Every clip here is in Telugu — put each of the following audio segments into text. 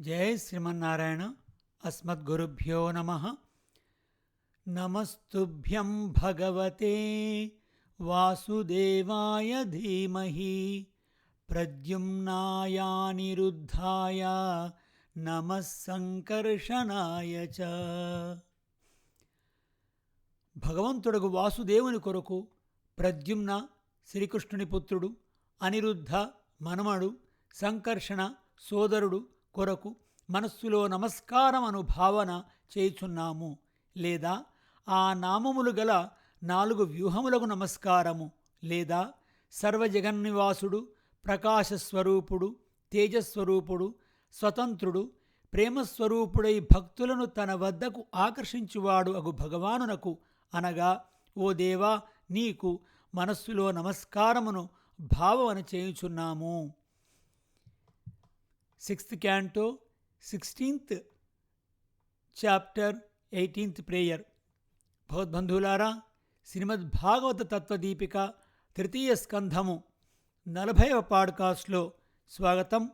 జయ శ్రీమన్నారాయణ అస్మద్గురుభ్యో నమ. నమస్తుభ్యం భగవతే వాసుదేవాయ ధీమహి. ప్రద్యుమ్నాయానిరుద్ధాయ నమస్సంకర్షణాయ చ. భగవంతుడకు వాసుదేవుని కొరకు ప్రద్యుమ్న శ్రీకృష్ణుని పుత్రుడు అనిరుద్ధ మనమడు సంకర్షణ సోదరుడు కొరకు మనస్సులో నమస్కారం అను భావన చేయుచున్నాము. లేదా ఆ నామములు గల నాలుగు వ్యూహములకు నమస్కారము. లేదా సర్వజగన్నివాసుడు ప్రకాశస్వరూపుడు తేజస్వరూపుడు స్వతంత్రుడు ప్రేమస్వరూపుడై భక్తులను తన వద్దకు ఆకర్షించువాడు అగు భగవానునకు అనగా ఓ దేవా నీకు మనస్సులో నమస్కారమును భావన చేయుచున్నాము. Sixth canto sixteenth chapter eighteenth prayer. భగవద్బంధువులారా శ్రీమద్ భాగవత తత్వదీపిక తృతీయ స్కంధము నలభైవ పాడ్కాస్ట్లో స్వాగతం.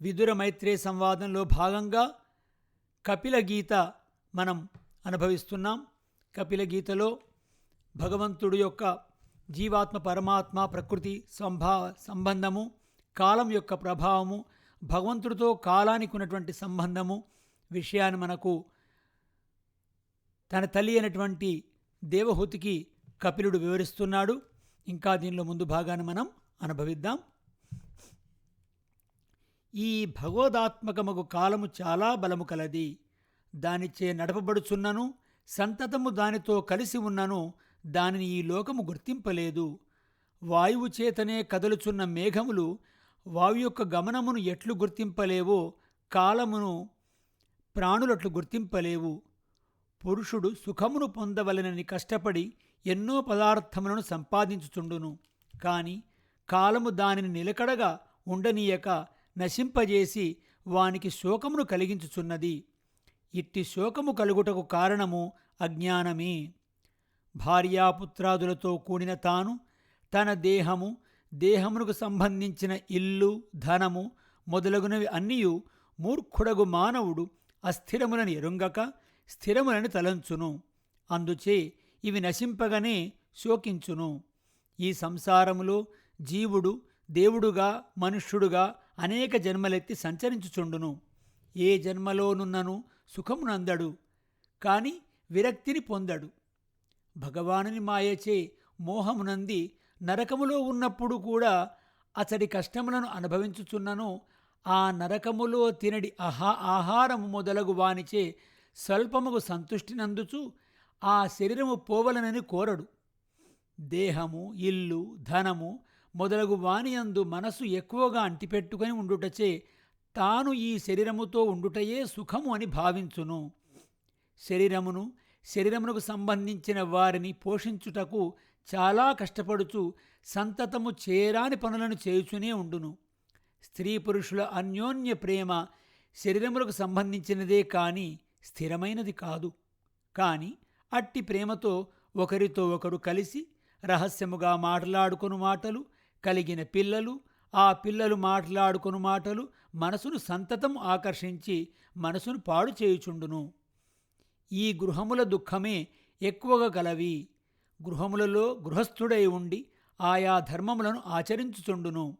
విదుర మైత్రే సంవాదంలో భాగంగా కపిల గీత మనం అనుభవిస్తున్నాం. కపిల గీతలో భగవంతుడు యొక్క జీవాత్మ పరమాత్మ ప్రకృతి సంభా సంబంధము కాలం యొక్క ప్రభావము భగవంతుడితో కాలానికి ఉన్నటువంటి సంబంధము విషయాన్ని మనకు తన తల్లి అయినటువంటి దేవహూతికి కపిలుడు వివరిస్తున్నాడు. ఇంకా దీనిలో ముందు భాగాన్ని మనం అనుభవిద్దాం. ఈ భగవదాత్మకముకు కాలము చాలా బలము కలది. దానిచే నడపబడుచున్నను సంతతము దానితో కలిసి ఉన్నను దానిని ఈ లోకము గుర్తింపలేదు. వాయువు చేతనే కదులుచున్న మేఘములు వాయు యొక్క గమనమును ఎట్లు గుర్తింపలేవో కాలమును ప్రాణులట్లు గుర్తింపలేవు. పురుషుడు సుఖమును పొందవలనని కష్టపడి ఎన్నో పదార్థములను సంపాదించుచుండును. కాని కాలము దానిని నిలకడగా ఉండనీయక నశింపజేసి వానికి శోకమును కలిగించుచున్నది. ఇట్టి శోకము కలుగుటకు కారణము అజ్ఞానమే. భార్యాపుత్రాదులతో కూడిన తాను తన దేహము దేహమునకు సంబంధించిన ఇల్లు ధనము మొదలగునవి అన్నీయు మూర్ఖుడగు మానవుడు అస్థిరములను ఎరుంగక స్థిరములని తలంచును. అందుచే ఇవి నశింపగనే శోకించును. ఈ సంసారములో జీవుడు దేవుడుగా మనుష్యుడుగా అనేక జన్మలెత్తి సంచరించుచుండును. ఏ జన్మలోనున్నను సుఖమునందడు కాని విరక్తిని పొందడు. భగవానుని మాయచే మోహమునంది నరకములో ఉన్నప్పుడు కూడా అతడి కష్టములను అనుభవించుచున్నను. ఆ నరకములో తినడి ఆహా ఆహారము మొదలగు వానిచే స్వల్పముకు సంతుష్టినందుచు ఆ శరీరము పోవలనని కోరడు. దేహము ఇల్లు ధనము మొదలగు వానియందు మనసు ఎక్కువగా అంటిపెట్టుకొని ఉండుటచే తాను ఈ శరీరముతో ఉండుటయే సుఖము అని భావించును. శరీరమును శరీరమునకు సంబంధించిన వారిని పోషించుటకు చాలా కష్టపడుచు సంతతము చేరాని పనులను చేయుచునే ఉండును. స్త్రీ పురుషుల అన్యోన్య ప్రేమ శరీరములకు సంబంధించినదే కాని స్థిరమైనది కాదు. కాని అట్టి ప్రేమతో ఒకరితో ఒకరు కలిసి రహస్యముగా మాట్లాడుకొను మాటలు కలిగిన పిల్లలు ఆ పిల్లలు మాట్లాడుకొను మాటలు మనసును సంతతం ఆకర్షించి మనసును పాడు చేయుచుండును. ఈ గృహముల దుఃఖమే ఎక్కువగా గలవి. గృహములలో గృహస్థుడై ఉండి ఆయా ధర్మములను ఆచరించుచుండును.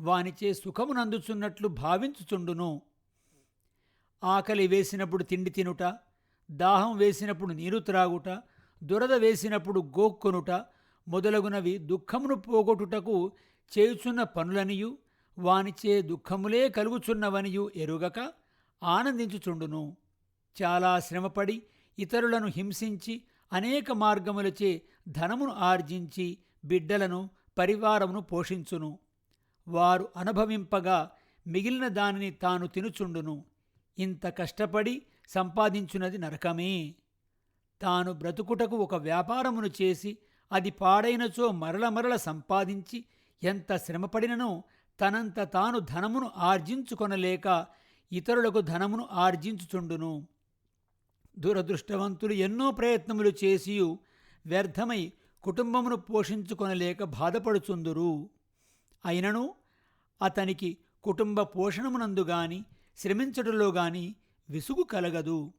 వానిచే సుఖమునందుచున్నట్లు భావించుచుండును. ఆకలి వేసినప్పుడు తిండి తినుట దాహం వేసినప్పుడు నీరు త్రాగుట దురద వేసినప్పుడు గోక్కునుట మొదలగునవి దుఃఖమును పోగొట్టుటకు చేయుచున్న పనులనియు వానిచే దుఃఖములే కలుగుచున్నవనియు ఎరుగక ఆనందించుచుండును. చాలా శ్రమపడి ఇతరులను హింసించి అనేక మార్గములచే ధనమును ఆర్జించి బిడ్డలను పరివారమును పోషించును. వారు అనుభవింపగా మిగిలిన దానిని తాను తినుచుండును. ఇంత కష్టపడి సంపాదించున్నది నరకమే. తాను బ్రతుకుటకు ఒక వ్యాపారమును చేసి అది పాడైనచో మరల మరల సంపాదించి ఎంత శ్రమపడిననో తనంత తాను ధనమును ఆర్జించుకొనలేక ఇతరులకు ధనమును ఆర్జించుచుండును. దురదృష్టవంతులు ఎన్నో ప్రయత్నములు చేసియు వ్యర్థమై కుటుంబమును పోషించుకొనలేక బాధపడుచుందురు. అయినను అతనికి కుటుంబ పోషణమునందు గాని శ్రమించడంలో గాని విసుగు కలగదు.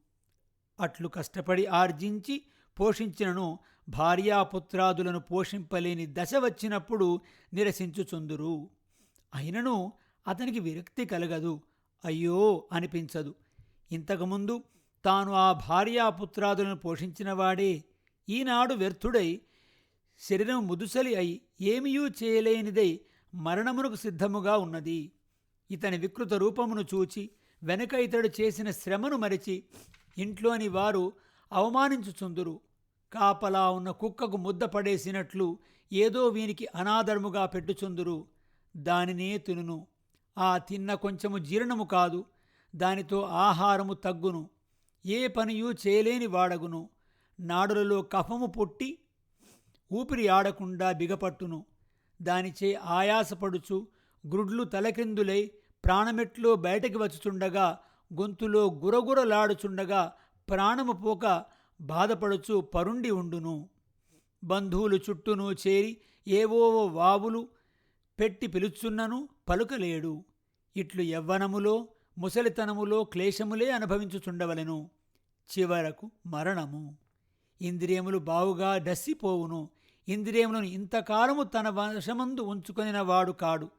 అట్లు కష్టపడి ఆర్జించి పోషించినను భార్యాపుత్రాదులను పోషింపలేని దశ వచ్చినప్పుడు నిరసించుచుందురు. అయినను అతనికి విరక్తి కలగదు. అయ్యో! అనిపించదు. ఇంతకుముందు తాను ఆ భార్యాపుత్రాదులను పోషించినవాడే. ఈనాడు వ్యర్థుడై శరీరం ముదుసలి అయి ఏమీయూ చేయలేనిదై మరణమునకు సిద్ధముగా ఉన్నది. ఇతని వికృత రూపమును చూచి వెనుక ఇతడు చేసిన శ్రమను మరిచి ఇంట్లోని వారు అవమానించుచుందురు. కాపలా ఉన్న కుక్కకు ముద్ద పడేసినట్లు ఏదో వీనికి అనాదరముగా పెట్టుచుందురు. దానినే తినును. ఆ తిన్న కొంచెము జీర్ణము కాదు దానితో ఆహారము తగ్గును. ఏ పనియూ చేయలేని వాడగును. నాడులలో కఫము పొట్టి ఊపిరి ఆడకుండా బిగపట్టును. దానిచే ఆయాసపడుచు గ్రుడ్లు తలకిందులై ప్రాణమెట్లో బయటకి వచ్చుచుండగా గొంతులో గురగురలాడుచుండగా ప్రాణము పోక బాధపడుచు పరుండి ఉండును. బంధువులు చుట్టూను చేరి ఏవోవో వావులు పెట్టి పిలుచున్నను పలుకలేడు. ఇట్లు యవ్వనములో ముసలితనములో క్లేశములే అనుభవించుచుండవలెను. చివరకు మరణము. ఇంద్రియములు బావుగా డస్సిపోవును. ఇంద్రియములను ఇంతకాలము తన వశమందు ఉంచుకొనిన వాడు కాడు.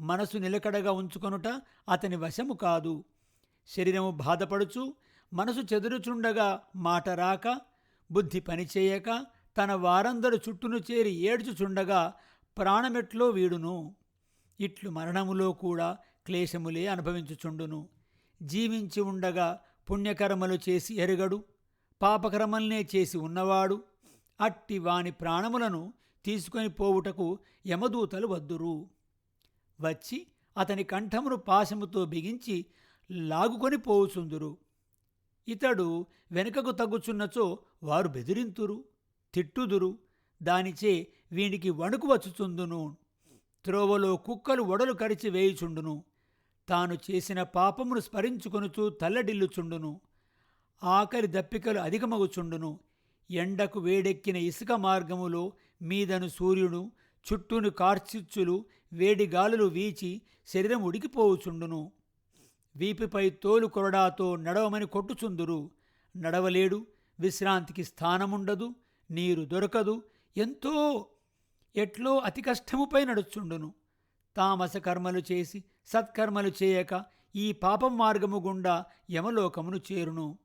మనసు నిలకడగా ఉంచుకొనుట అతని వశము కాదు. శరీరము బాధపడుచు మనసు చెదురుచుండగా మాట రాక బుద్ధి పనిచేయక తన వారందరు చుట్టూను చేరి ఏడ్చుచుండగా ప్రాణమెట్లో వీడును. ఇట్లు మరణములో కూడా క్లేశములే అనుభవించుచుండును. జీవించి ఉండగా పుణ్యకర్మలు చేసి ఎరుగడు. పాపకర్మల్నే చేసి ఉన్నవాడు. అట్టి వాని ప్రాణములను తీసుకొని పోవుటకు యమదూతలు వద్దురు. వచ్చి అతని కంఠమును పాశముతో బిగించి లాగుకొని పోవుచుందురు. ఇతడు వెనుకకు తగ్గుచున్నచో వారు బెదిరింతురు తిట్టుదురు. దానిచే వీనికి వణుకు వచ్చుచుందును. త్రోవలో కుక్కలు ఒడలు కరిచి వేయుచుండును. తాను చేసిన పాపమును స్మరించుకొనుచు తల్లడిల్లుచుండును. ఆకలి దప్పికలు అధికమగుచుండును. ఎండకు వేడెక్కిన ఇసుక మార్గములో మీదను సూర్యుడు చుట్టూను కార్చిచ్చులు వేడి గాలులు వీచి శరీరం ఉడికిపోవుచుండును. వీపిపై తోలు కొరడాతో నడవమని కొట్టుచుందురు. నడవలేడు విశ్రాంతికి స్థానముండదు నీరు దొరకదు ఎంతో ఎట్లో అతి కష్టముపై నడుచుండును. తామస కర్మలు చేసి సత్కర్మలు చేయక ఈ పాపం మార్గము గుండా యమలోకమును చేరును.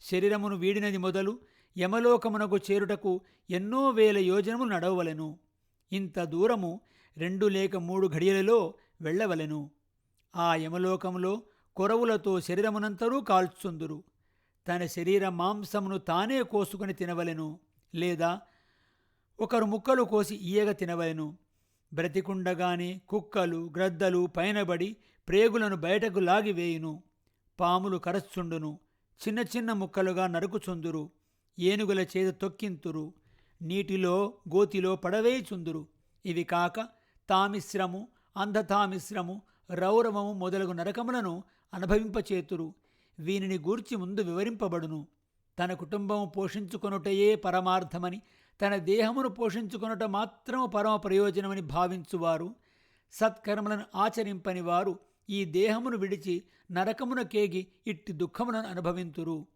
శరీరమును వీడినది మొదలు యమలోకమునకు చేరుటకు ఎన్నో వేల యోజనములు నడవవలెను. ఇంత దూరము రెండు లేక మూడు ఘడియలలో వెళ్ళవలెను. ఆ యమలోకములో కొరవులతో శరీరమునంతరూ కాల్చుందురు. తన శరీర మాంసమును తానే కోసుకొని తినవలెను లేదా ఒకరు ముక్కలు కోసి ఈయగ తినవలెను. బ్రతికుండగానే కుక్కలు గ్రద్దలు పైనబడి ప్రేగులను బయటకు లాగివేయును. పాములు కరచుండును. చిన్న చిన్న ముక్కలుగా నరుకుచుందురు. ఏనుగుల చేత తొక్కింతురు. నీటిలో గోతిలో పడవేయుచుందురు. ఇవి కాక తామిశ్రము అంధతామిశ్రము రౌరవము మొదలగు నరకములను అనుభవింపచేతురు. వీనిని గూర్చి ముందు వివరింపబడును. తన కుటుంబము పోషించుకొనుటయే పరమార్థమని తన దేహమును పోషించుకొనుట మాత్రము పరమ ప్రయోజనమని భావించువారు. సత్కర్మలను ఆచరింపని వారు ఈ దేహమును విడిచి నరకమున కేగి ఇట్టి దుఃఖములను అనుభవింతురు.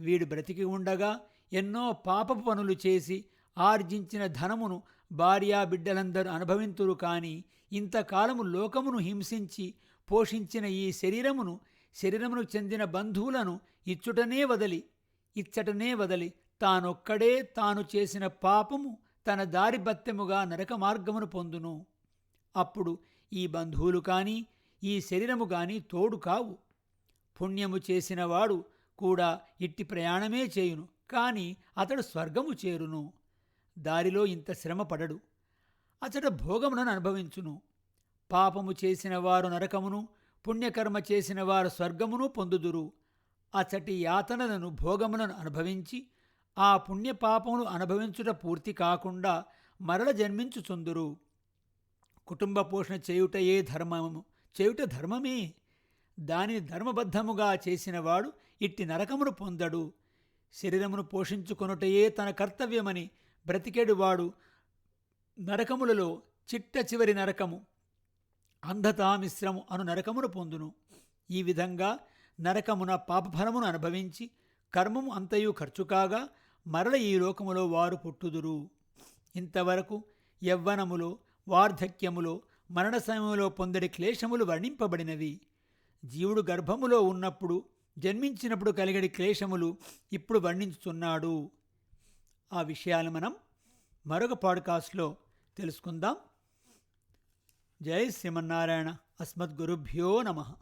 వీడు బ్రతికి ఉండగా ఎన్నో పాపపు పనులు చేసి ఆర్జించిన ధనమును భార్యా బిడ్డలందరూ అనుభవింతురు కాని ఇంతకాలము లోకమును హింసించి పోషించిన ఈ శరీరమును శరీరమును చెందిన బంధువులను ఇచ్చుటనే వదలి ఇచ్చటనే వదలి. తానొక్కడే తాను చేసిన పాపము తన దారి బత్తెముగా నరక మార్గమును పొందును. అప్పుడు ఈ బంధువులు కాని ఈ శరీరము గాని తోడు కావు. పుణ్యము చేసినవాడు కూడా ఇట్టి ప్రయాణమే చేయును కాని అతడు స్వర్గము చేరును. దారిలో ఇంత శ్రమ పడడు. అతడు భోగములను అనుభవించును. పాపము చేసిన వారు నరకమును పుణ్యకర్మ చేసిన వారు స్వర్గమును పొందుదురు. అచ్చటి యాతనలను భోగములను అనుభవించి ఆ పుణ్యపాపమును అనుభవించుట పూర్తి కాకుండా మరల జన్మించుచుందురు. కుటుంబ పోషణ చేయుటయే ధర్మము చేయుట ధర్మమే. దానిని ధర్మబద్ధముగా చేసినవాడు ఇట్టి నరకమును పొందడు. శరీరమును పోషించుకొనుటయే తన కర్తవ్యమని బ్రతికేడువాడు నరకములలో చిట్ట చివరి నరకము అంధతామిశ్రము అను నరకమును పొందును. ఈ విధంగా నరకమున పాపఫలమును అనుభవించి కర్మము అంతయు ఖర్చు కాగా మరల ఈ లోకములో వారు పుట్టుదురు. ఇంతవరకు యవ్వనములో వార్ధక్యములో మరణ సమయంలో పొందడి క్లేశములు వర్ణింపబడినవి. జీవుడు గర్భములో ఉన్నప్పుడు జన్మించినప్పుడు కలిగడి క్లేశములు ఇప్పుడు వర్ణించుతున్నాడు ఆ విషయాలు మనం మరొక పాడ్కాస్ట్లో తెలుసుకుందాం. జై శ్రీమన్నారాయణ. అస్మద్గురుభ్యో నమః.